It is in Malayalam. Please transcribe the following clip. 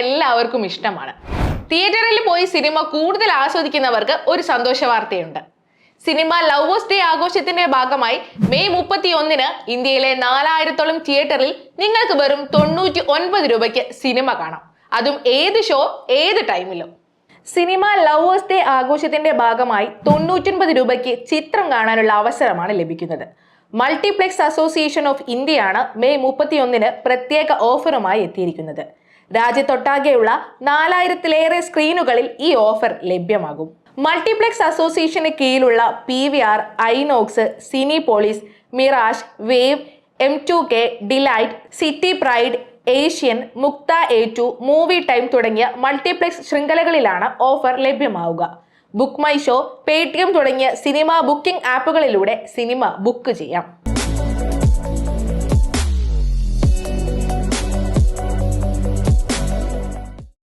എല്ലാവർക്കും ഇഷ്ടമാണ്. തിയേറ്ററിൽ പോയി സിനിമ കൂടുതൽ ആസ്വദിക്കുന്നവർക്ക് ഒരു സന്തോഷ വാർത്തയുണ്ട്. സിനിമ ലവേഴ്സ് ഡേ ആഘോഷത്തിന്റെ ഭാഗമായി മെയ് മുപ്പത്തി ഒന്നിന് ഇന്ത്യയിലെ നാലായിരത്തോളം തിയേറ്ററിൽ നിങ്ങൾക്ക് വെറും തൊണ്ണൂറ്റി ഒൻപത് രൂപയ്ക്ക് സിനിമ കാണാം. അതും ഏത് ഷോ ഏത് ടൈമിലും. സിനിമ ലവേഴ്സ് ഡേ ആഘോഷത്തിന്റെ ഭാഗമായി തൊണ്ണൂറ്റൊൻപത് രൂപയ്ക്ക് ചിത്രം കാണാനുള്ള അവസരമാണ് ലഭിക്കുന്നത്. മൾട്ടിപ്ലെക്സ് അസോസിയേഷൻ ഓഫ് ഇന്ത്യയാണ് മെയ് മുപ്പത്തിയൊന്നിന് പ്രത്യേക ഓഫറുമായി എത്തിയിരിക്കുന്നത്. രാജ്യത്തൊട്ടാകെയുള്ള നാലായിരത്തിലേറെ സ്ക്രീനുകളിൽ ഈ ഓഫർ ലഭ്യമാകും. മൾട്ടിപ്ലെക്സ് അസോസിയേഷന് കീഴിലുള്ള P V R INOX Cinepolis Mirage wave M two K delight city pride Asian Mukta A two movie time തുടങ്ങിയ മൾട്ടിപ്ലെക്സ് ശൃംഖലകളിലാണ് ഓഫർ ലഭ്യമാവുക. ബുക്ക് മൈ ഷോ പേടിഎം തുടങ്ങിയ സിനിമ ബുക്കിംഗ് ആപ്പുകളിലൂടെ സിനിമ ബുക്ക് ചെയ്യാം.